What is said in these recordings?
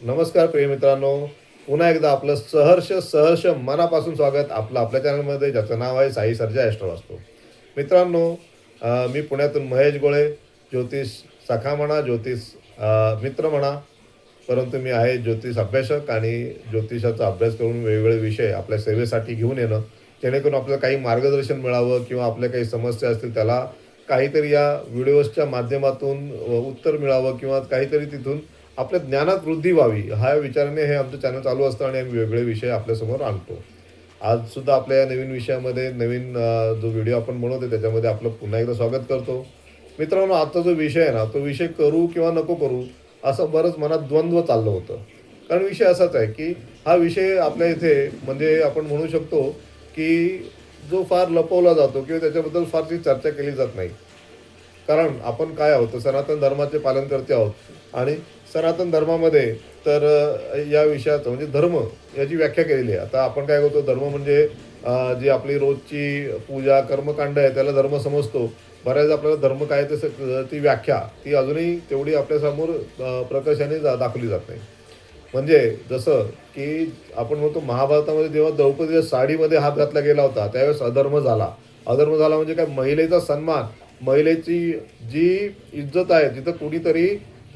नमस्कार प्रिय मित्रांनो. पुन्हा एकदा आपलं सहर्ष सहर्ष मनापासून स्वागत. आपलं आपल्या चॅनलमध्ये ज्याचं नाव आहे साई सर्जा ॲस्ट्रो असतो मित्रांनो मी पुण्यातून महेश गोळे ज्योतिष सखा म्हणा ज्योतिष मित्र म्हणा परंतु मी आहे ज्योतिष अभ्यासक आणि ज्योतिषाचा अभ्यास करून वेगवेगळे विषय आपल्या सेवेसाठी घेऊन येणं जेणेकरून आपल्याला काही मार्गदर्शन मिळावं किंवा आपल्या काही समस्या असतील त्याला काहीतरी या व्हिडिओजच्या माध्यमातून उत्तर मिळावं किंवा काहीतरी तिथून आपल्या ज्ञानात वृद्धी व्हावी हा विचाराने हे आमचं चॅनल चालू असतं आणि आम्ही वेगळे विषय आपल्यासमोर आणतो. आजसुद्धा आपल्या या नवीन विषयामध्ये नवीन जो व्हिडिओ आपण बनवतो त्याच्यामध्ये आपलं पुन्हा एकदा स्वागत करतो. मित्रांनो आजचा जो विषय आहे ना तो विषय करू किंवा नको करू असं बरंच मनात द्वंद्व चाललं होतं. कारण विषय असाच आहे की हा विषय आपल्या इथे म्हणजे आपण म्हणू शकतो की जो फार लपवला जातो किंवा त्याच्याबद्दल फारशी चर्चा केली जात नाही. कारण आपण काय आहोत सनातन धर्माचे पालन करते आहोत आणि सनातन धर्मामध्ये तर या विषयाचं म्हणजे धर्म याची व्याख्या केलेली आहे. आता आपण काय करतो धर्म म्हणजे जी आपली रोजची पूजा कर्मकांड आहे त्याला धर्म समजतो. बऱ्याच आपल्याला धर्म काय ते ती व्याख्या ती अजूनही तेवढी आपल्यासमोर प्रकर्षाने जा- दाखवली जात नाही. म्हणजे जसं की आपण म्हणतो महाभारतामध्ये जेव्हा द्रौपदीच्या साडीमध्ये हात घातला गेला होता त्यावेळेस अधर्म झाला. अधर्म झाला म्हणजे काय? महिलेचा सन्मान. महिलेची जी इज्जत आहे तिथं कुणीतरी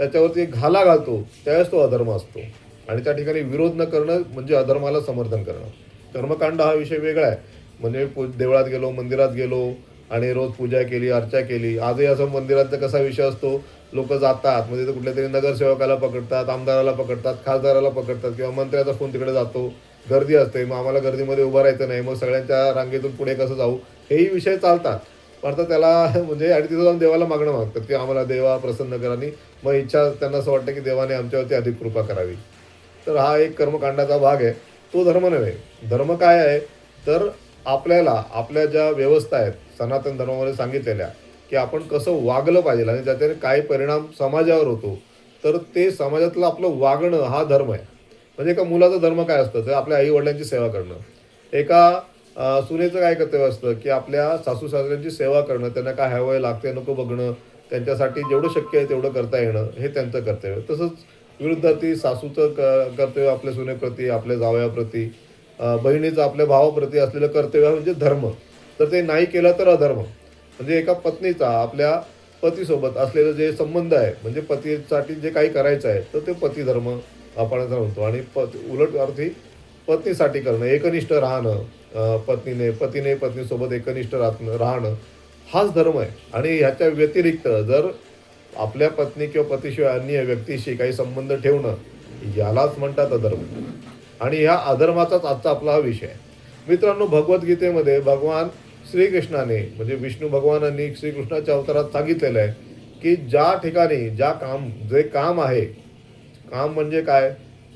त्याच्यावरती घाला घालतो त्यावेळेस तो अधर्म असतो. आणि त्या ठिकाणी विरोध न करणं म्हणजे अधर्माला समर्थन करणं. कर्मकांड हा विषय वेगळा आहे. म्हणजे पू- देवळात गेलो मंदिरात गेलो आणि रोज पूजा केली अर्चा केली. आजही असं मंदिराचा कसा विषय असतो? लोक जातात. म्हणजे ते कुठल्या तरी नगरसेवकाला पकडतात आमदाराला पकडतात खासदाराला पकडतात किंवा मंत्र्याचा फोन तिकडे जातो. गर्दी असते. मग आम्हाला गर्दीमध्ये उभं राहायचं नाही. मग सगळ्यांच्या रांगेतून पुढे कसं जाऊ? हेही विषय चालतात. पण आता त्याला म्हणजे आणि तिथं जाऊन देवाला मागणं मागतात की आम्हाला देवा प्रसन्न करा आणि मग इच्छा त्यांना असं वाटतं की देवाने आमच्यावरती अधिक कृपा करावी. तर हा एक कर्मकांडाचा भाग आहे. तो धर्म नव्हे. धर्म काय आहे? तर आपल्याला आपल्या ज्या व्यवस्था आहेत सनातन धर्मामध्ये सांगितलेल्या की आपण कसं वागलं पाहिजे आणि त्याच्याने काय परिणाम समाजावर होतो तर ते समाजातलं आपलं वागणं हा धर्म आहे. म्हणजे एका मुलाचा धर्म काय असतं? तर आपल्या आईवडिलांची सेवा करणं. एका सुनेचं काय कर्तव्य असतं की आपल्या सासू सासऱ्यांची सेवा करणं त्यांना काय हवं लागते नको बघणं त्यांच्यासाठी जेवढं शक्य आहे तेवढं करता येणं हे त्यांचं कर्तव्य. तसंच विरुद्धार्थी सासूचं क कर्तव्य आपल्या सुनेप्रती आपल्या जावयाप्रती बहिणीचं आपल्या भावाप्रती असलेलं कर्तव्य म्हणजे धर्म. तर ते नाही केलं तर अधर्म. म्हणजे एका पत्नीचा आपल्या पतीसोबत असलेलं जे संबंध आहे म्हणजे पतीसाठी जे काही करायचं आहे तर ते पतीधर्म आपण म्हणतो. आणि पत उलट अर्थी पत्नीसाठी करणं एकनिष्ठ राहणं पत्नीने पतीने पत्नीसोबत एकनिष्ठ राहणं राहणं हाच धर्म आहे. आणि ह्याच्या व्यतिरिक्त जर आपल्या पत्नी किंवा पतीशिवाय अन्य व्यक्तीशी काही संबंध ठेवणं यालाच म्हणतात अधर्म. आणि ह्या अधर्माचाच आजचा आपला हा विषय मित्रांनो भगवद्गीतेमध्ये भगवान श्रीकृष्णाने म्हणजे विष्णू भगवानांनी श्रीकृष्णाच्या अवतारात सांगितलेलं आहे की ज्या ठिकाणी ज्या काम जे काम आहे काम म्हणजे काय?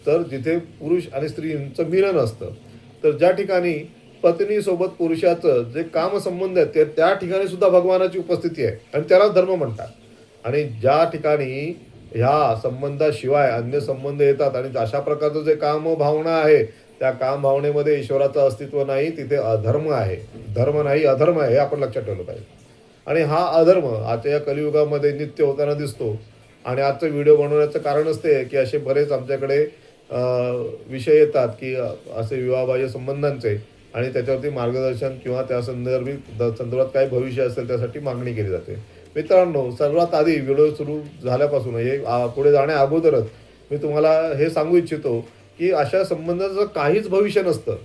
तर जिथे पुरुष आणि स्त्रीचं मिलन असतं. तर ज्या ठिकाणी पत्नीसोबत पुरुषाचं जे कामसंबंध आहे ते त्या ठिकाणी सुद्धा भगवानाची उपस्थिती आहे. आणि त्याला धर्म म्हणतात. आणि ज्या ठिकाणी ह्या संबंधाशिवाय अन्य संबंध येतात आणि अशा प्रकारचं जे काम भावना आहे त्या काम भावनेमध्ये ईश्वराचं अस्तित्व नाही तिथे अधर्म आहे. धर्म नाही अधर्म आहे हे आपण लक्षात ठेवलं पाहिजे. आणि हा अधर्म आजच्या या कलियुगामध्ये नित्य होताना दिसतो. आणि आजचा व्हिडिओ बनवण्याचं कारणच ते की असे बरेच आमच्याकडे विषय येतात की असे विवाहबाह्य संबंधांचे. आणि त्याच्यावरती मार्गदर्शन किंवा त्या संदर्भी द- संदर्भात काय भविष्य असेल त्यासाठी मागणी केली जाते. मित्रांनो सर्वात आधी व्हिडिओ सुरू झाल्यापासून हे पुढे जाण्या अगोदरच मी तुम्हाला हे सांगू इच्छितो की अशा संबंधाचं काहीच भविष्य नसतं.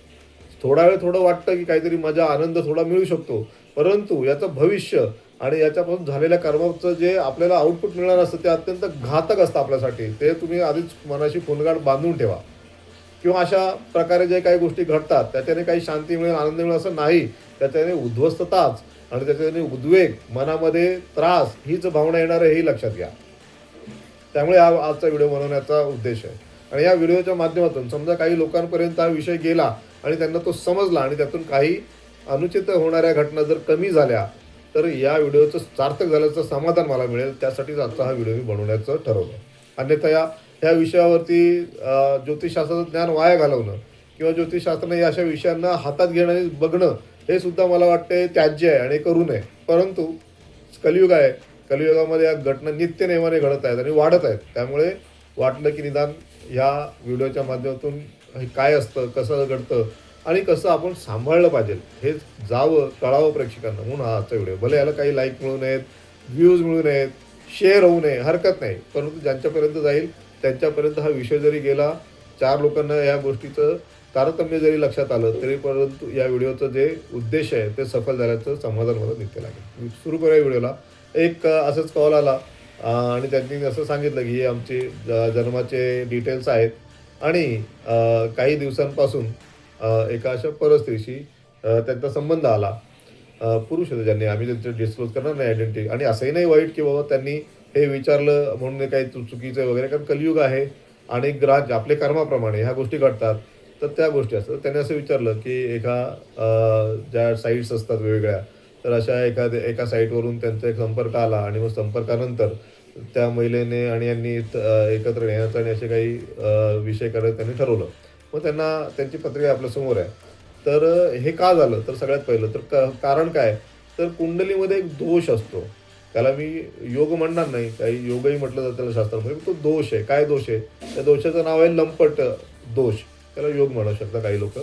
थोडा वेळ थोडं वाटतं की काहीतरी मजा आनंद थोडा मिळू शकतो. परंतु याचं भविष्य आणि याच्यापासून झालेल्या कर्माचं जे आपल्याला आउटपुट मिळणार असतं ते अत्यंत घातक असतं आपल्यासाठी. ते तुम्ही आधीच मनाशी फोनगाड बांधून ठेवा. किंवा अशा प्रकारे जे काही गोष्टी घडतात त्याच्याने काही शांती मिळेल आनंद मिळेल असं नाही. त्याच्याने उद्ध्वस्तताच आणि त्याच्याने उद्वेग मनामध्ये त्रास हीच भावना येणार आहे हे लक्षात घ्या. त्यामुळे हा आजचा व्हिडिओ बनवण्याचा उद्देश आहे. आणि या व्हिडिओच्या माध्यमातून समजा काही लोकांपर्यंत हा विषय गेला आणि त्यांना तो समजला आणि त्यातून काही अनुचित होणाऱ्या घटना जर कमी झाल्या तर या व्हिडिओचं सार्थक झाल्याचं समाधान मला मिळेल. त्यासाठीच आजचा हा व्हिडिओ मी बनवण्याचं ठरवलं. अन्यथा या ह्या विषयावरती ज्योतिषशास्त्राचं ज्ञान वाया घालवणं किंवा ज्योतिषशास्त्राने या अशा विषयांना हातात घेणं आणि बघणं हे सुद्धा मला वाटते त्याज्य आहे आणि करू नये. परंतु कलियुग आहे. कलियुगामध्ये या घटना नित्य नेमाने घडत आहेत आणि वाढत आहेत. त्यामुळे वाटलं की निदान ह्या व्हिडिओच्या माध्यमातून हे काय असतं कसं घडतं आणि कसं आपण सांभाळलं पाहिजे हे जावं कळावं प्रेक्षकांना. म्हणून हा आजचा व्हिडिओ. भले याला काही लाईक मिळू नयेत व्ह्यूज मिळू नयेत शेअर होऊ नये हरकत नाही. परंतु ज्यांच्यापर्यंत जाईल त्यांच्यापर्यंत हा विषय जरी गेला चार लोकांना या गोष्टीचं तारतम्य जरी लक्षात आलं तरी परंतु या व्हिडिओचं जे उद्देश आहे ते सफल झाल्याचं समाधान मला नित्य लागेल. सुरू करूया व्हिडिओला. एक असंच कॉल आला आणि त्यांनी असं सांगितलं की हे आमचे ज- जन्माचे डिटेल्स आहेत. आणि काही दिवसांपासून एका अशा परिस्थितीशी त्यांचा संबंध आला. पुरुष होते ज्यांनी आम्ही त्यांचं डिस्क्लोज करणार नाही आयडेंटिटी आणि असंही नाही वाईट की बाबा त्यांनी हे विचारलं म्हणून काही चु- चुकीचं वगैरे कारण कलियुग आहे आणि ग्राहक आपले कर्माप्रमाणे ह्या गोष्टी घडतात. तर त्या गोष्टी असतात. त्यांनी असं विचारलं की एका ज्या साईट्स असतात वेगवेगळ्या तर अशा एखाद्या एका साईटवरून त्यांचा एक संपर्क आला आणि मग संपर्कानंतर त्या महिलेने आणि यांनी एकत्र येण्याचा आणि असे काही विषय करायचं त्यांनी ठरवलं. मग त्यांना त्यांची पत्रिका आपल्यासमोर आहे. तर हे का झालं? तर सगळ्यात पहिलं तर क कारण काय? तर कुंडलीमध्ये एक दोष असतो. त्याला मी योग म्हणणार नाही. काही योगही म्हटलं जातं त्याला शास्त्रामध्ये तो दोष आहे. काय दोष आहे? त्या दोषाचं नाव आहे लंपट दोष. त्याला योग म्हणू शकता काही लोक.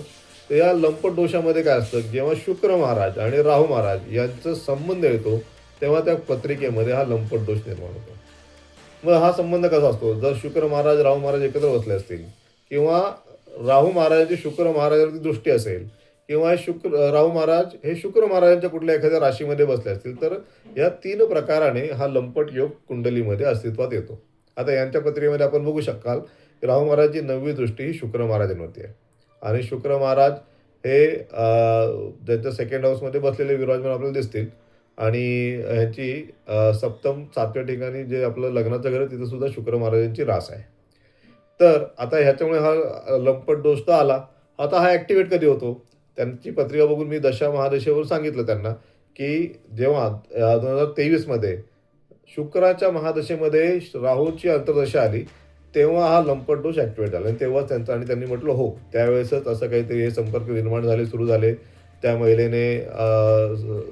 तर या लंपट दोषामध्ये काय असतं? जेव्हा शुक्र महाराज आणि राहू महाराज यांचा संबंध येतो तेव्हा त्या पत्रिकेमध्ये हा लंपट दोष निर्माण होतो. मग हा संबंध कसा असतो? जर शुक्र महाराज राहू महाराज एकत्र बसले असतील किंवा राहू महाराजांची शुक्र महाराजांवरती दृष्टी असेल किंवा शुक्र राहू महाराज हे शुक्र महाराजांच्या कुठल्या एखाद्या राशीमध्ये बसले असतील तर या तीन प्रकाराने हा लंपट योग कुंडलीमध्ये अस्तित्वात येतो. आता यांच्या पत्रिकेमध्ये आपण बघू शकाल की राहू महाराजची नववी दृष्टी ही शुक्र महाराजांवरती आहे. आणि शुक्र महाराज हे ज्यांच्या सेकंड हाऊसमध्ये बसलेले विराजमान आपल्याला दिसतील आणि ह्याची सप्तम सातव्या ठिकाणी जे आपलं लग्नाचं घर आहे तिथं सुद्धा शुक्र महाराजांची रास आहे. तर आता ह्याच्यामुळे हा लंपट दोष तर आला. आता हा ॲक्टिवेट कधी होतो? त्यांची पत्रिका बघून मी दशा महादशेवर सांगितलं त्यांना की जेव्हा दोन हजार तेवीसमध्ये शुक्राच्या महादशेमध्ये राहूची अंतर्दशा आली तेव्हा हा लंपट दोष ॲक्टिवेट झाला. आणि तेव्हाच त्यांचा आणि त्यांनी म्हटलं हो त्यावेळेसच असं काहीतरी हे संपर्क निर्माण झाले सुरू झाले. त्या महिलेने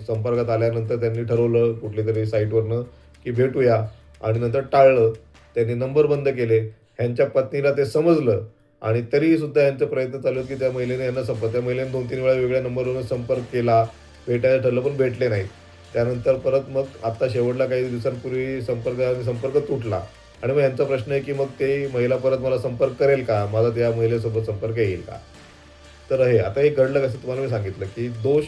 संपर्कात आल्यानंतर त्यांनी ठरवलं कुठली तरी साईटवरनं की भेटूया. आणि नंतर टाळलं. त्यांनी नंबर बंद केले. ह्यांच्या पत्नीला ते समजलं. आणि तरीही सुद्धा यांचे प्रयत्न चालू आहेत की त्या महिलेने यांना संपर्क त्या महिलेने दोन तीन वेळा वेगळ्या नंबरवरून संपर्क केला भेटायला ठरलं पण भेटले नाहीत. त्यानंतर परत मग आत्ता शेवटला काही दिवसांपूर्वी संपर्क संपर्क तुटला. आणि मग यांचा प्रश्न आहे की मग ते महिला परत मला संपर्क करेल का? माझा त्या महिलेसोबत संपर्क येईल का? तर हे आता हे घडलं कसं तुम्हाला मी सांगितलं की दोष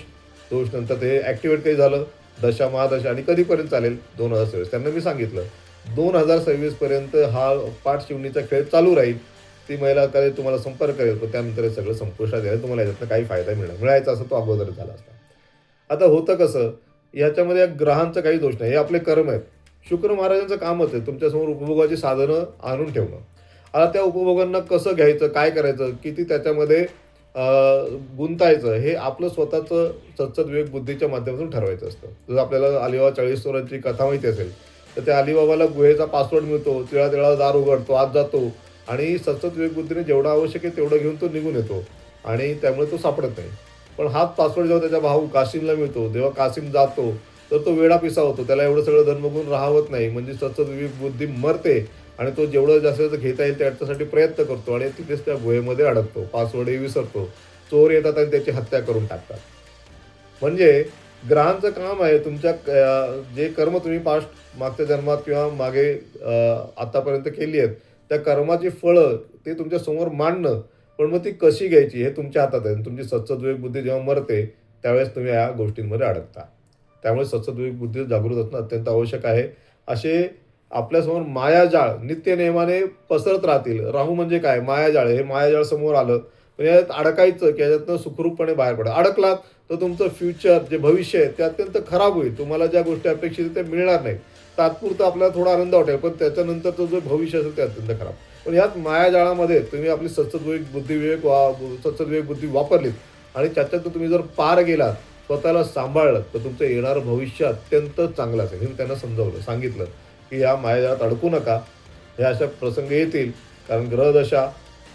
दोष नंतर ते ॲक्टिवेट काही झालं. दशा महादशा आणि कधीपर्यंत चालेल? दोन हजार सव्वीस. त्यांना मी सांगितलं. दोन हजार सव्वीसपर्यंत हा पाठ शिवणीचा खेळ चालू राहील. ती महिला करेल तुम्हाला संपर्क करेल पण त्यानंतर हे सगळं संपुष्टात येईल तुम्हाला याच्यातनं काही फायदा मिळणार मिळायचा असं तो अगोदर झाला असता. आता होतं कसं याच्यामध्ये या ग्रहांचं काही दोष नाही. हे आपले कर्म आहेत. शुक्र महाराजांचं कामच आहे तुमच्यासमोर उपभोगाची साधनं आणून ठेवणं. आता त्या उपभोगांना कसं घ्यायचं काय करायचं किती त्याच्यामध्ये गुंतायचं हे आपलं स्वतःचं सत्सद विवेक बुद्धीच्या माध्यमातून ठरवायचं असतं. जसं आपल्याला अलिबाबा चाळीस चोरांची कथा माहिती असेल तर त्या अलिबाबाला गुहेचा पासवर्ड मिळतो. तिळा तिळा दार उघडतो आत जातो. आणि सतत विवेक जेवढा जेवढं आवश्यक आहे तेवढं घेऊन तो निघून येतो. आणि त्यामुळे तो सापडत नाही. पण हाच पासवर्ड जेव्हा त्याचा भाऊ कासिमला मिळतो जेव्हा कासिम जातो तर तो वेळा पिसा होतो. त्याला एवढं सगळं धन बघून नाही. म्हणजे सतत विवेक बुद्धी मरते आणि तो जेवढं जास्त जास्त घेता येईल त्याच्यासाठी प्रयत्न करतो आणि तिथेच त्या गुहेमध्ये अडकतो. पासवर्डही विसरतो. चोर येतात आणि त्याची हत्या करून टाकतात. म्हणजे ग्रहांचं काम आहे तुमच्या जे कर्म तुम्ही पास्ट मागच्या जन्मात किंवा मागे आतापर्यंत केली आहेत त्या कर्माची फळं ते तुमच्यासमोर मांडणं पण मग ती कशी घ्यायची हे तुमच्या हातात आहे. तुमची सत्सद्विवेक बुद्धी जेव्हा मरते त्यावेळेस तुम्ही या गोष्टींमध्ये अडकता. त्यामुळे सत्सद्विवेक बुद्धी जागृत असणं अत्यंत आवश्यक आहे. असे आपल्यासमोर मायाजाळ नित्य नेमाने पसरत राहतील. राहू म्हणजे काय? मायाजाळ. हे मायाजाळ समोर आलं पण यात अडकायचं की याच्यातनं सुखरूपपणे बाहेर पडा. अडकलात तर तुमचं फ्युचर जे भविष्य आहे ते अत्यंत खराब होईल. तुम्हाला ज्या गोष्टी अपेक्षित त्या मिळणार नाही तात्पुरतं आपल्याला थोडा आनंद वाटेल पण त्याच्यानंतरचं जो भविष्य असेल ते अत्यंत खराब. पण ह्याच मायाजाळामध्ये तुम्ही आपली सत्सद्विवेक बुद्धिविवेक वा सत्सद्विवेक बुद्धी वापरलीत आणि त्याच्यातून तुम्ही जर पार गेलात स्वतःला सांभाळलं तर तुमचं येणारं भविष्य अत्यंत चांगलं असेल. हे मी त्यांना समजावलं सांगितलं की या मायाजाळात अडकू नका. हे अशा प्रसंग येतील कारण ग्रहदशा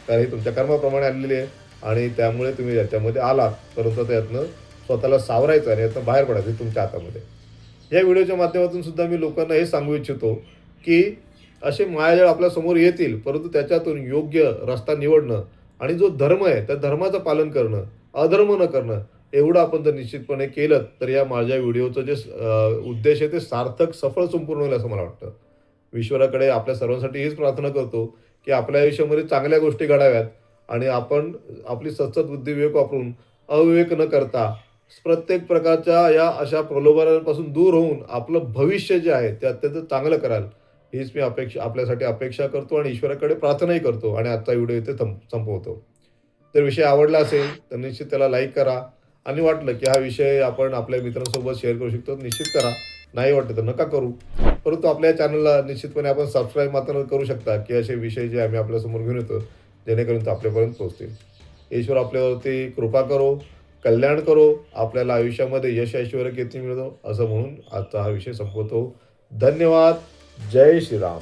कारण तुमच्या कर्माप्रमाणे आलेली आहे आणि त्यामुळे तुम्ही याच्यामध्ये आलात. परंतु त्यातनं स्वतःला सावरायचं आणि यातनं बाहेर पडायचं तुमच्या हातामध्ये. या व्हिडिओच्या माध्यमातून सुद्धा मी लोकांना हे सांगू इच्छितो की असे मायाजळ आपल्यासमोर येतील परंतु त्याच्यातून योग्य रस्ता निवडणं आणि जो धर्म आहे त्या धर्माचं पालन करणं अधर्म न करणं एवढं आपण जर निश्चितपणे केलं तर या माझ्या व्हिडिओचं जे उद्देश आहे ते सार्थक सफळ संपूर्ण होईल असं मला वाटतं. ईश्वराकडे आपल्या सर्वांसाठी हीच प्रार्थना करतो की आपल्या आयुष्यामध्ये चांगल्या गोष्टी घडाव्यात आणि आपण आपली सतत बुद्धिविवेक वापरून अविवेक न करता प्रत्येक प्रकारच्या या अशा प्रलोभनांपासून दूर होऊन आपलं भविष्य जे आहे ते अत्यंत चांगलं कराल. हीच मी अपेक्षा आपल्यासाठी अपेक्षा करतो आणि ईश्वराकडे प्रार्थनाही करतो आणि आजचा व्हिडिओ इथे संपवतो. जर विषय आवडला असेल तर निश्चित त्याला लाईक करा आणि वाटलं की हा विषय आपण आपल्या मित्रांसोबत शेअर करू शकतो निश्चित करा. नाही वाटलं तर नका करू. परंतु आपल्या चॅनलला निश्चितपणे आपण सबस्क्राईब मात्र करू शकता की असे विषय जे आम्ही आपल्यासमोर घेऊन येतो जेणेकरून ते आपल्यापर्यंत पोहोचतील. ईश्वर आपल्यावरती कृपा करो. कल्याण करो आपल्याला आयुष्यामध्ये यश ऐश्वर कीर्ती मिळतो असं म्हणून आजचा हा विषय संपवतो. धन्यवाद. जय श्रीराम.